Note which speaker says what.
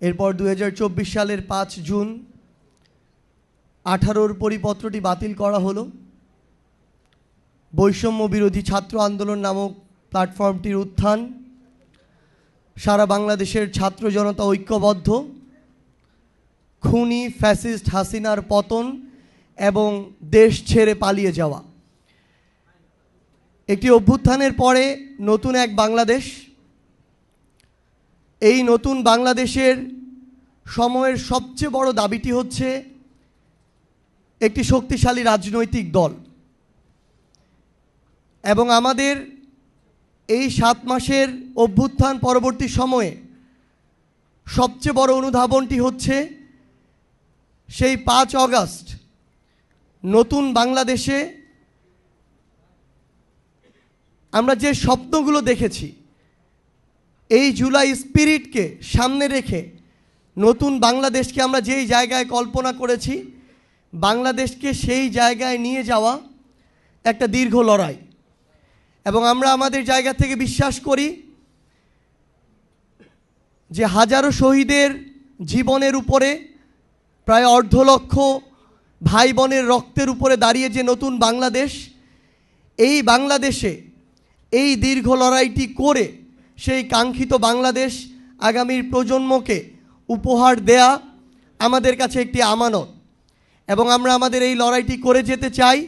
Speaker 1: এরপর দু হাজার চব্বিশ সালের পাঁচ জুন আঠারোর পরিপত্রটি বাতিল করা হলো। বৈষম্য বিরোধী ছাত্র আন্দোলন নামক প্ল্যাটফর্মটির উত্থান। সারা বাংলাদেশের ছাত্র জনতা ঐক্যবদ্ধ। খুনি ফ্যাসিস্ট হাসিনার পতন এবং দেশ ছেড়ে পালিয়ে যাওয়া। একটি অভ্যুত্থানের পরে নতুন এক বাংলাদেশ এই নতুন বাংলাদেশের সময়ের সবচেয়ে বড় দাবিটি হচ্ছে একটি শক্তিশালী রাজনৈতিক দল। এবং আমাদের এই সাত মাসের অভ্যুত্থান পরবর্তী সময়ে সবচেয়ে বড় অনুধাবনটি হচ্ছে সেই পাঁচ অগাস্ট নতুন বাংলাদেশে আমরা যে স্বপ্নগুলো দেখেছি এই জুলাই স্পিরিটকে সামনে রেখে নতুন বাংলাদেশকে আমরা যেই জায়গায় কল্পনা করেছি, বাংলাদেশকে সেই জায়গায় নিয়ে যাওয়া একটা দীর্ঘ লড়াই। এবং আমরা আমাদের জায়গা থেকে বিশ্বাস করি যে হাজারো শহীদের জীবনের উপরে, প্রায় অর্ধ লক্ষ ভাই বোনের রক্তের উপরে দাঁড়িয়ে যে নতুন বাংলাদেশ, এই বাংলাদেশে এই দীর্ঘ লড়াইটি করে সেই কাঙ্ক্ষিত বাংলাদেশ আগামীর প্রজন্মকে উপহার দেয়া আমাদের কাছে একটি আমানত। এবং আমরা আমাদের এই লড়াইটি করে যেতে চাই।